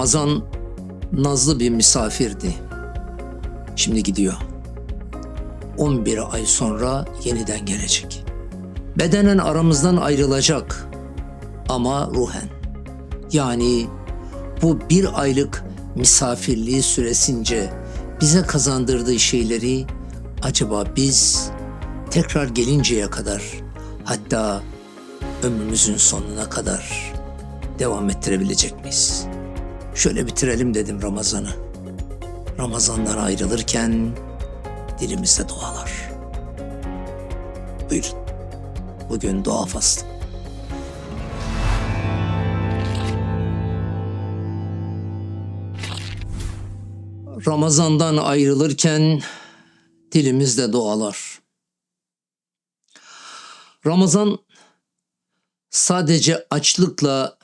Ramazan nazlı bir misafirdi. Şimdi gidiyor. 11 ay sonra yeniden gelecek. Bedenen aramızdan ayrılacak ama ruhen. Yani bu bir aylık misafirliği süresince bize kazandırdığı şeyleri acaba biz tekrar gelinceye kadar hatta ömrümüzün sonuna kadar devam ettirebilecek miyiz? Şöyle bitirelim dedim Ramazan'ı. Ramazan'dan ayrılırken dilimizde dualar. Buyurun. Bugün dua faslı. Ramazan'dan ayrılırken dilimizde dualar. Ramazan sadece açlıkla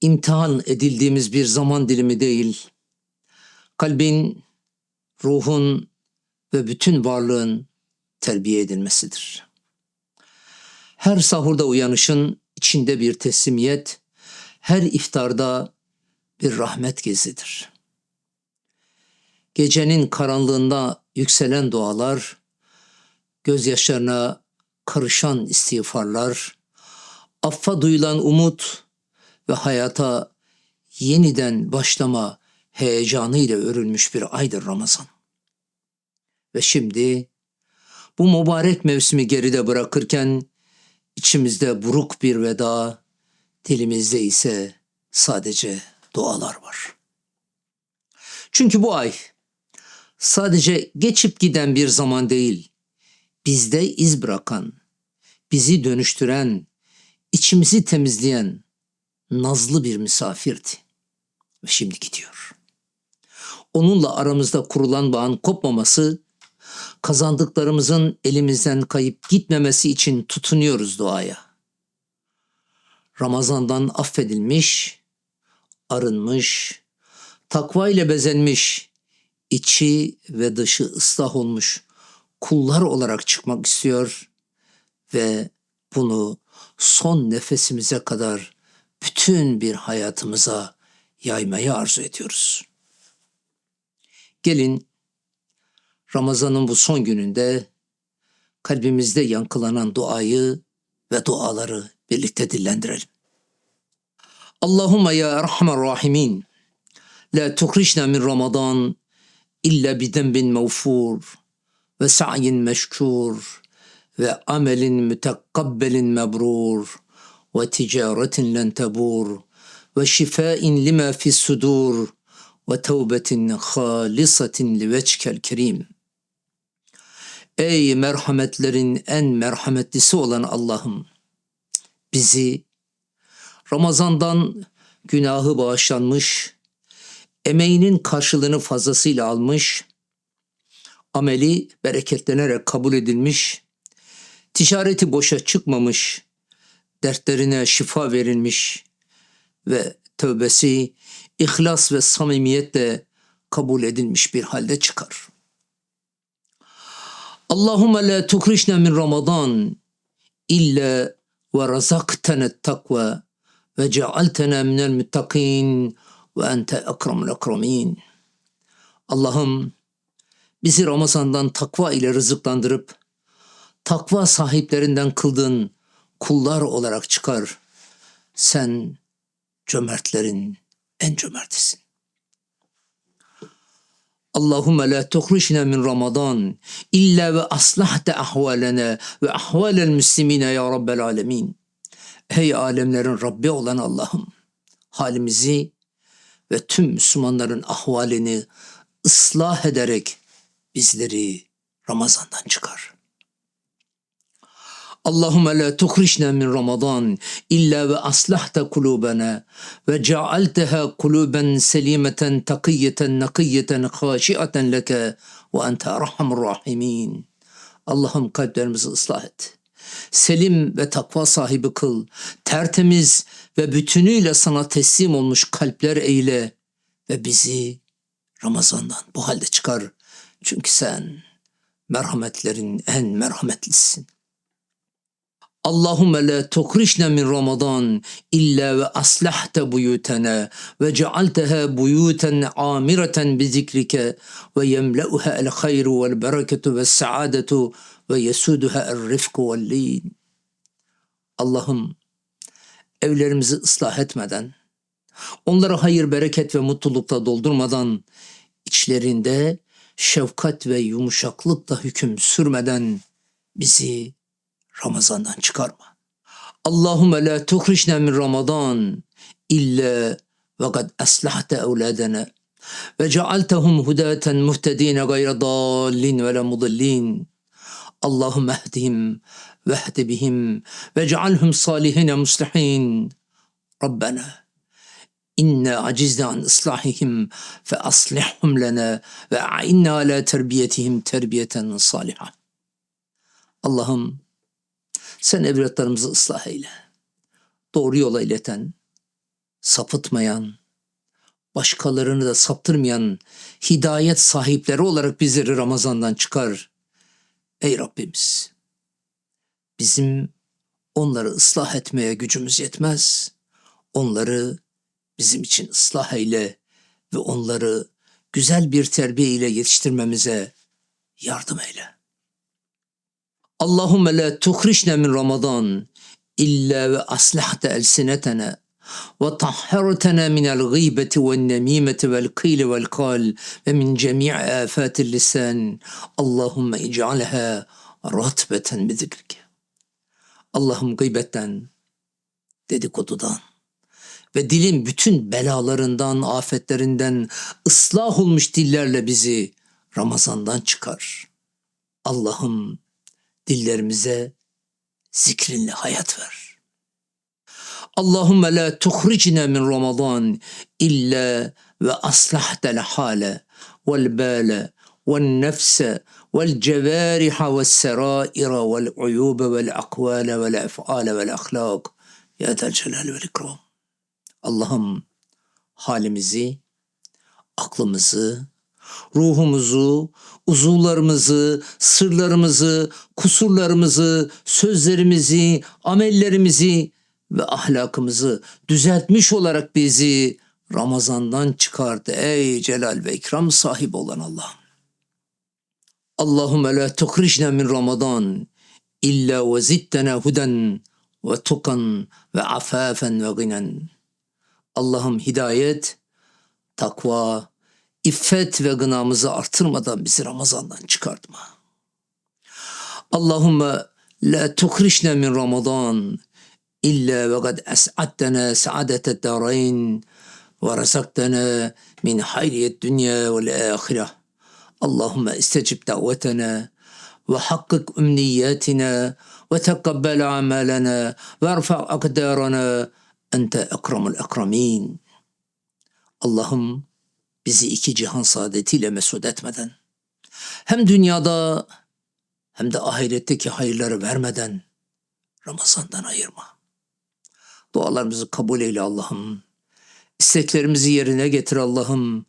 imtihan edildiğimiz bir zaman dilimi değil. Kalbin, ruhun ve bütün varlığın terbiye edilmesidir. Her sahurda uyanışın içinde bir teslimiyet, her iftarda bir rahmet gezidir. Gecenin karanlığında yükselen dualar, gözyaşlarına karışan istiğfarlar, affa duyulan umut ve hayata yeniden başlama heyecanıyla örülmüş bir aydır Ramazan. Ve şimdi bu mübarek mevsimi geride bırakırken içimizde buruk bir veda, dilimizde ise sadece dualar var. Çünkü bu ay sadece geçip giden bir zaman değil, bizde iz bırakan, bizi dönüştüren, içimizi temizleyen nazlı bir misafirdi. Ve şimdi gidiyor. Onunla aramızda kurulan bağın kopmaması, kazandıklarımızın elimizden kayıp gitmemesi için tutunuyoruz duaya. Ramazandan affedilmiş, arınmış, takva ile bezenmiş, içi ve dışı ıslah olmuş kullar olarak çıkmak istiyor ve bunu son nefesimize kadar bütün bir hayatımıza yaymayı arzu ediyoruz. Gelin Ramazan'ın bu son gününde kalbimizde yankılanan duayı ve duaları birlikte dillendirelim. Allahümme ya Erhamer Rahimin la tuhrişna min Ramazan illa bidembin mağfur ve sa'yin meşkur ve amelin mütekabbelin mebrur ve şifain lima fi sudur ve tevbetin halisatin li veçkel kerim. Ey merhametlerin en merhametlisi olan Allah'ım bizi Ramazan'dan günahı bağışlanmış, emeğinin karşılığını fazlasıyla almış, ameli bereketlenerek kabul edilmiş, ticareti boşa çıkmamış, dertlerine şifa verilmiş ve tövbesi ihlas ve samimiyetle kabul edilmiş bir halde çıkar. Allahümme la tukrişne min Ramazan illa ve razaktene takva ve cealtena minel muttakin ve ente ekramul ekramin. Allah'ım bizi Ramazan'dan takva ile rızıklandırıp takva sahiplerinden kıldığın kullar olarak çıkar. Sen cömertlerin en cömertisin. Allahümme la tuhrişna min Ramazan illa ve aslahte ahvalena ve ahvalel müslimine ya Rabbel alemin. Ey alemlerin Rabbi olan Allah'ım halimizi ve tüm Müslümanların ahvalini ıslah ederek bizleri Ramazan'dan çıkar. Allahümme la tuhrişna min Ramazan illa ve aslahta kulubena ve cealteha kuluben selimeten takiyeten nakiyeten haşiaten leke ve ente erhamur rahimin. Allah'ım kalplerimizi ıslah et. Selim ve takva sahibi kıl. Tertemiz ve bütünüyle sana teslim olmuş kalpler eyle ve bizi Ramazan'dan bu halde çıkar. Çünkü sen merhametlerin en merhametlisin. Allahümme la tukrişna min Ramazan illa ve aslahte buyutena ve cealteha buyuten amireten bi zikrike ve yemle'uha el hayru vel bereketu ve saadetu ve yesuduha el rifku vel lin. Allah'ım evlerimizi ıslah etmeden, onları hayır, bereket ve mutlulukla doldurmadan, içlerinde şefkat ve yumuşaklıkla hüküm sürmeden bizi Ramazan'dan çıkarma. Allahümme la tuhrişna min Ramazan illa ve kad aslahte evladena ve cealtehum hudaten muhtedine gayre dallin ve la mudillin. Allahümme ehdihim ve ehdi bihim ve cealhum salihine muslihin. Rabbena İnna acizne an ıslahihim fe aslihhum lana ve a'inna ala terbiyetihim terbiyeten salihah. Allah'ım sen evlatlarımızı ıslah eyle. Doğru yola ileten, sapıtmayan, başkalarını da saptırmayan hidayet sahipleri olarak bizleri Ramazan'dan çıkar. Ey Rabbimiz! Bizim onları ıslah etmeye gücümüz yetmez. Onları bizim için ıslah eyle ve onları güzel bir terbiye ile yetiştirmemize yardım eyle. Allahümme la tuhrişne min Ramazan illa ve aslahte elsinetena ve tahhartena min el gıybeti ve nemimeti vel kıyli vel kal ve min cemi'i afatil lisan. Allahümme ic'alha ratbeten bi zikrike. Allah'ım gıybetten, dedikodudan, ve dilin bütün belalarından, afetlerinden ıslah olmuş dillerle bizi Ramazan'dan çıkar. Allah'ım dillerimize zikrinle hayat ver. Allahümme la tuhricna min Ramazan illa ve aslahtel hale vel bale vel nefse vel cevariha ve seraira vel uyube vel akvale vel ef'ale vel ahlak ya del celal vel ikram. Allah'ım halimizi, aklımızı, ruhumuzu, uzuvlarımızı, sırlarımızı, kusurlarımızı, sözlerimizi, amellerimizi ve ahlakımızı düzeltmiş olarak bizi Ramazan'dan çıkardı. Ey celal ve ikram sahibi olan Allah'ım. Allahümme la tukrişna min Ramazan illa ve zittena huden ve tukan ve afafen ve ginen. Allah'ım hidayet, takva, iffet ve gınamızı artırmadan bizi Ramazan'dan çıkartma. Allahümme la tukrişne min Ramazan illa ve kad es'attena saadetet darayn ve razaktena min hayriyet dünya ve ahireh. Allahümme istecib davetena ve hakkik ümniyatina ve teqabbel amalena ve erfa akdarana Ente ekramul ekramin. Allah'ım bizi iki cihan saadetiyle mesut etmeden, hem dünyada hem de ahiretteki hayırları vermeden Ramazan'dan ayırma. Dualarımızı kabul eyle Allah'ım. İsteklerimizi yerine getir Allah'ım.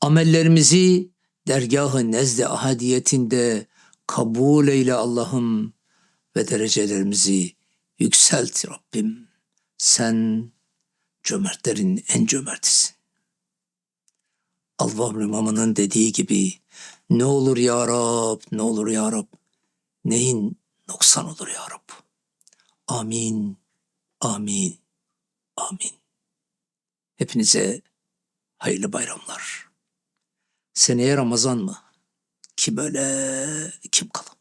Amellerimizi dergahı nezde ahadiyetinde kabul eyle Allah'ım ve derecelerimizi yükselt Rabbim. Sen cömertlerin en cömertisin. Allah imamının dediği gibi ne olur ya Rab, ne olur ya Rab. Neyin noksan olur ya Rab. Amin, amin, amin. Hepinize hayırlı bayramlar. Seneye Ramazan mı? Kim öyle, kim kalın?